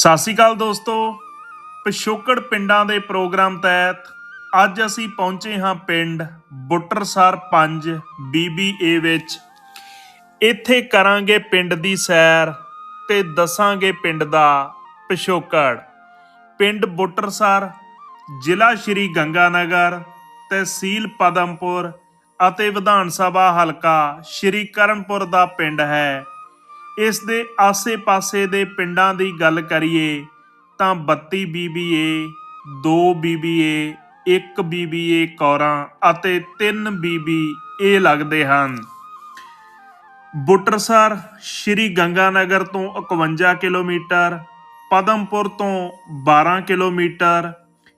ਸਤਿ ਸ਼੍ਰੀ ਅਕਾਲ ਦੋਸਤੋ। ਪਿਛੋਕੜ ਪਿੰਡਾਂ ਦੇ ਪ੍ਰੋਗਰਾਮ ਤਹਿਤ ਅੱਜ ਅਸੀਂ ਪਹੁੰਚੇ ਹਾਂ ਪਿੰਡ ਬੁੱਟਰਸਰ 5 BBA ਵਿੱਚ। ਇੱਥੇ ਕਰਾਂਗੇ ਪਿੰਡ ਦੀ ਸੈਰ ਤੇ ਦੱਸਾਂਗੇ ਪਿੰਡ ਦਾ ਪਿਛੋਕੜ। ਪਿੰਡ ਬੁੱਟਰਸਰ, ਜ਼ਿਲ੍ਹਾ ਸ਼੍ਰੀ ਗੰਗਾਨਗਰ ਤਹਿਸੀਲ ਪਦਮਪੁਰ ਅਤੇ ਵਿਧਾਨ ਸਭਾ ਹਲਕਾ ਸ਼੍ਰੀ ਕਰਨਪੁਰ ਦਾ ਪਿੰਡ ਹੈ। ਇਸ ਦੇ ਆਸੇ-ਪਾਸੇ ਦੇ ਪਿੰਡਾਂ ਦੀ ਗੱਲ ਕਰੀਏ ਤਾਂ 32 BBA 2 BBA 1 BBA ਕੌਰਾਂ ਅਤੇ 3 BBA ਲੱਗਦੇ ਹਨ। ਬੁੱਟਰਸਰ ਸ਼੍ਰੀ ਗੰਗਾਨਗਰ ਤੋਂ 51 ਕਿਲੋਮੀਟਰ, ਪਦਮਪੁਰ ਤੋਂ 12 ਕਿਲੋਮੀਟਰ,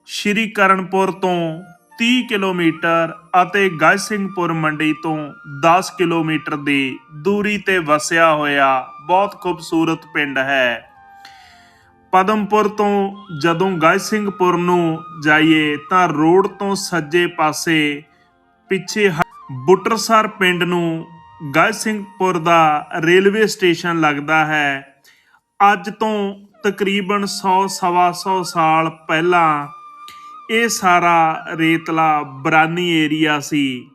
ਸ਼੍ਰੀ ਕਰਨਪੁਰ ਤੋਂ 30 ਕਿਲੋਮੀਟਰ ਅਤੇ ਗਜ ਸਿੰਘਪੁਰ ਮੰਡੀ ਤੋਂ 10 ਕਿਲੋਮੀਟਰ ਦੀ ਦੂਰੀ ਤੇ ਵਸਿਆ ਹੋਇਆ ਬਹੁਤ ਖੂਬਸੂਰਤ ਪਿੰਡ ਹੈ। ਪਦਮਪੁਰ ਤੋਂ ਜਦੋਂ ਗਜ ਸਿੰਘਪੁਰ ਨੂੰ ਜਾਈਏ ਤਾਂ ਰੋਡ ਤੋਂ ਸੱਜੇ ਪਾਸੇ ਪਿੱਛੇ ਹ- ਬੁੱਟਰਸਰ ਪਿੰਡ ਨੂੰ ਗਜ ਸਿੰਘਪੁਰ ਦਾ ਰੇਲਵੇ ਸਟੇਸ਼ਨ ਲੱਗਦਾ ਹੈ। ਅੱਜ ਤੋਂ ਤਕਰੀਬਨ 100 ਸਵਾ 100 ਸਾਲ ਪਹਿਲਾਂ ਇਹ ਸਾਰਾ ਰੇਤਲਾ ਬਰਾਨੀ ਏਰੀਆ ਸੀ।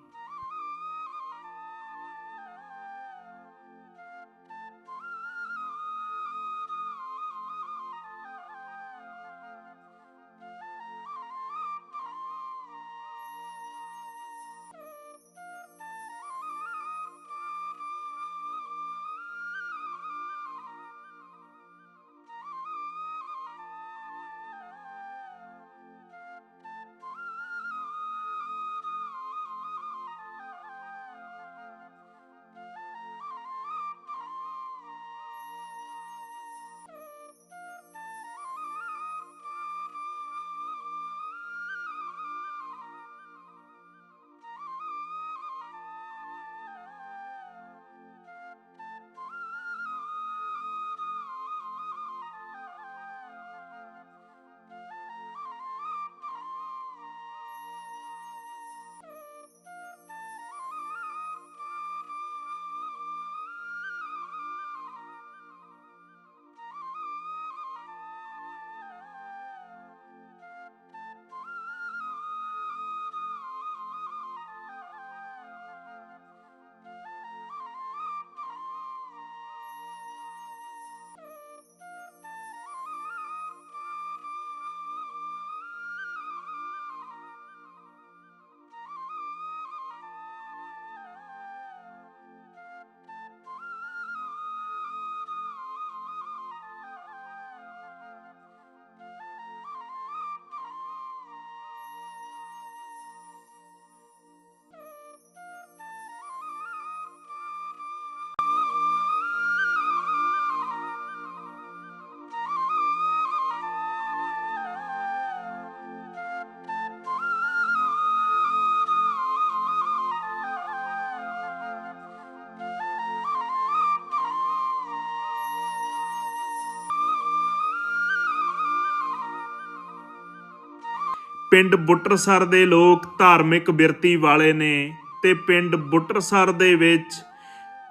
ਪਿੰਡ ਬੁੱਟਰਸਰ ਦੇ ਲੋਕ ਧਾਰਮਿਕ ਬਿਰਤੀ ਵਾਲੇ ਨੇ ਤੇ ਪਿੰਡ ਬੁੱਟਰਸਰ ਦੇ ਵਿੱਚ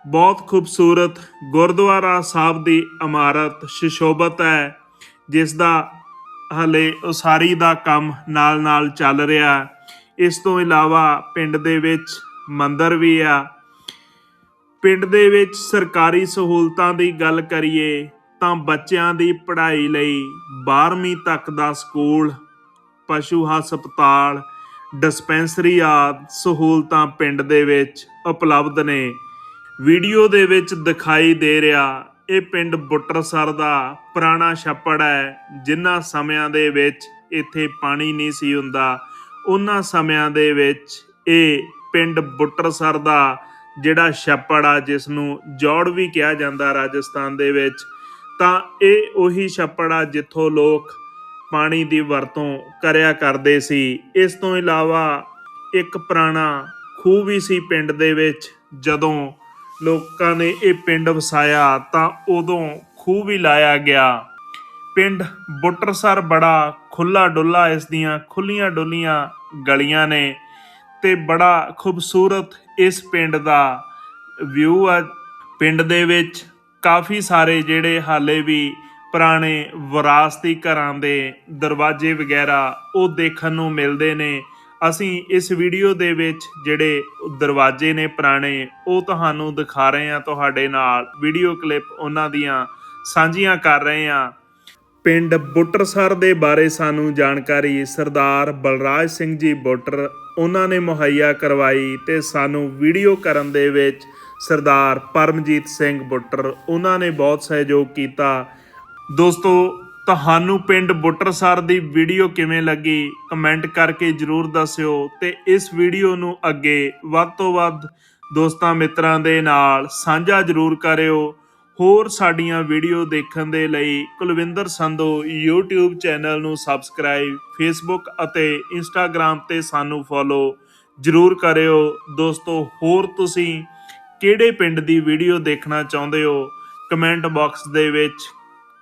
ਬਹੁਤ ਖੂਬਸੂਰਤ ਗੁਰਦੁਆਰਾ ਸਾਹਿਬ ਦੀ ਇਮਾਰਤ ਸ਼ਿਸ਼ੋਭਤ ਹੈ, ਜਿਸ ਦਾ ਹਲੇ ਉਸਾਰੀ ਦਾ ਕੰਮ ਨਾਲ-ਨਾਲ ਚੱਲ ਰਿਹਾ ਇਸ ਤੋਂ ਇਲਾਵਾ ਪਿੰਡ ਦੇ ਵਿੱਚ ਮੰਦਿਰ ਵੀ ਆ। ਪਿੰਡ ਦੇ ਵਿੱਚ ਸਰਕਾਰੀ ਸਹੂਲਤਾਂ ਦੀ ਗੱਲ ਕਰੀਏ ਤਾਂ ਬੱਚਿਆਂ ਦੀ ਪੜ੍ਹਾਈ ਲਈ 12ਵੀਂ ਤੱਕ ਦਾ ਸਕੂਲ ਪਸ਼ੂ ਹਸਪਤਾਲ, ਡਿਸਪੈਂਸਰੀ ਆਦਿ ਸਹੂਲਤਾਂ ਪਿੰਡ ਦੇ ਵਿੱਚ ਉਪਲਬਧ ਨੇ। ਵੀਡੀਓ ਦੇ ਵਿੱਚ ਦਿਖਾਈ ਦੇ ਰਿਹਾ, ਇਹ ਪਿੰਡ ਬੁੱਟਰਸਰ ਦਾ ਪੁਰਾਣਾ ਛੱਪੜ ਹੈ, ਜਿਨ੍ਹਾਂ ਸਮਿਆਂ ਦੇ ਵਿੱਚ ਇੱਥੇ ਪਾਣੀ ਨਹੀਂ ਸੀ ਹੁੰਦਾ। ਉਹਨਾਂ ਸਮਿਆਂ ਦੇ ਵਿੱਚ ਇਹ ਪਿੰਡ ਬੁੱਟਰਸਰ ਦਾ ਜਿਹੜਾ ਛੱਪੜ ਆ ਜਿਸ ਨੂੰ ਜੋੜ ਵੀ ਕਿਹਾ ਜਾਂਦਾ ਰਾਜਸਥਾਨ ਦੇ ਵਿੱਚ, ਤਾਂ ਇਹ ਉਹੀ ਛੱਪੜ ਆ, ਜਿੱਥੋਂ ਲੋਕ ਪਾਣੀ ਦੀ ਵਰਤੋਂ ਕਰਿਆ ਕਰਦੇ ਸੀ। ਇਸ ਤੋਂ ਇਲਾਵਾ ਇੱਕ ਪੁਰਾਣਾ ਖੂਹ ਵੀ ਸੀ ਪਿੰਡ ਦੇ ਵਿੱਚ। ਜਦੋਂ ਲੋਕਾਂ ਨੇ ਇਹ ਪਿੰਡ ਵਸਾਇਆ ਤਾਂ ਉਦੋਂ ਖੂਹ ਵੀ ਲਾਇਆ ਗਿਆ। ਪਿੰਡ ਬੁੱਟਰਸਰ ਬੜਾ ਖੁੱਲਾ ਡੁੱਲਾ ਇਸ ਦੀਆਂ ਖੁੱਲੀਆਂ ਡੁੱਲੀਆਂ ਗਲੀਆਂ ਨੇ ਤੇ ਬੜਾ ਖੂਬਸੂਰਤ ਇਸ ਪਿੰਡ ਦਾ ਵਿਊ ਆ। ਪਿੰਡ ਦੇ ਵਿੱਚ ਕਾਫੀ ਸਾਰੇ ਜਿਹੜੇ ਹਾਲੇ ਵੀ ਪੁਰਾਣੇ ਵਿਰਾਸਤੀ ਘਰਾਂ ਦੇ ਦਰਵਾਜ਼ੇ ਵਗੈਰਾ ਉਹ ਦੇਖਣ ਨੂੰ ਮਿਲਦੇ ਨੇ। ਅਸੀਂ ਇਸ ਵੀਡੀਓ ਦੇ ਵਿੱਚ ਜਿਹੜੇ ਦਰਵਾਜ਼ੇ ਨੇ ਪੁਰਾਣੇ, ਉਹ ਤੁਹਾਨੂੰ ਦਿਖਾ ਰਹੇ ਹਾਂ ਤੁਹਾਡੇ ਨਾਲ। ਵੀਡੀਓ ਕਲਿੱਪ ਉਹਨਾਂ ਦੀਆਂ ਸਾਂਝੀਆਂ ਕਰ ਰਹੇ ਹਾਂ। ਪਿੰਡ ਬੁੱਟਰਸਰ ਦੇ ਬਾਰੇ ਸਾਨੂੰ ਜਾਣਕਾਰੀ ਸਰਦਾਰ ਬਲਰਾਜ ਸਿੰਘ ਜੀ ਬੁੱਟਰ ਉਹਨਾਂ ਨੇ ਮੁਹੱਈਆ ਕਰਵਾਈ ਤੇ ਸਾਨੂੰ ਵੀਡੀਓ ਕਰਨ ਦੇ ਵਿੱਚ ਸਰਦਾਰ ਪਰਮਜੀਤ ਸਿੰਘ ਬੁੱਟਰ ਉਹਨਾਂ ਨੇ ਬਹੁਤ ਸਹਿਯੋਗ ਕੀਤਾ। ਦੋਸਤੋ, ਤੁਹਾਨੂੰ ਪਿੰਡ ਬੁੱਟਰਸਰ ਦੀ ਵੀਡੀਓ ਕਿਵੇਂ ਲੱਗੀ? ਕਮੈਂਟ ਕਰਕੇ ਜਰੂਰ ਦੱਸਿਓ ਤੇ ਇਸ ਵੀਡੀਓ ਨੂੰ ਅੱਗੇ ਵੱਧ ਤੋਂ ਵੱਧ ਦੋਸਤਾਂ ਮਿੱਤਰਾਂ ਦੇ ਨਾਲ ਸਾਂਝਾ ਜਰੂਰ ਕਰਿਓ। ਹੋਰ ਸਾਡੀਆਂ ਵੀਡੀਓ ਦੇਖਣ ਦੇ ਲਈ ਕੁਲਵਿੰਦਰ ਸੰਧੂ YouTube ਚੈਨਲ ਨੂੰ ਸਬਸਕ੍ਰਾਈਬ, Facebook ਅਤੇ Instagram ਤੇ ਸਾਨੂੰ ਫੋਲੋ ਜਰੂਰ ਕਰਿਓ। ਦੋਸਤੋ, ਹੋਰ ਤੁਸੀਂ ਕਿਹੜੇ ਪਿੰਡ ਦੀ ਵੀਡੀਓ ਦੇਖਣਾ ਚਾਹੁੰਦੇ ਹੋ? ਕਮੈਂਟ ਬਾਕਸ ਦੇ ਵਿੱਚ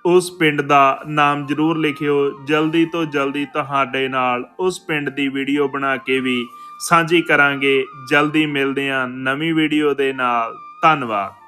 ਉਸ ਪਿੰਡ ਦਾ ਨਾਮ ਜਰੂਰ ਲਿਖਿਓ। ਜਲਦੀ ਤੋਂ ਜਲਦੀ ਤੁਹਾਡੇ ਨਾਲ ਉਸ ਪਿੰਡ ਦੀ ਵੀਡੀਓ ਬਣਾ ਕੇ ਵੀ ਸਾਂਝੀ ਕਰਾਂਗੇ। ਜਲਦੀ ਮਿਲਦੇ ਹਾਂ ਨਵੀਂ ਵੀਡੀਓ ਦੇ ਨਾਲ। ਧੰਨਵਾਦ।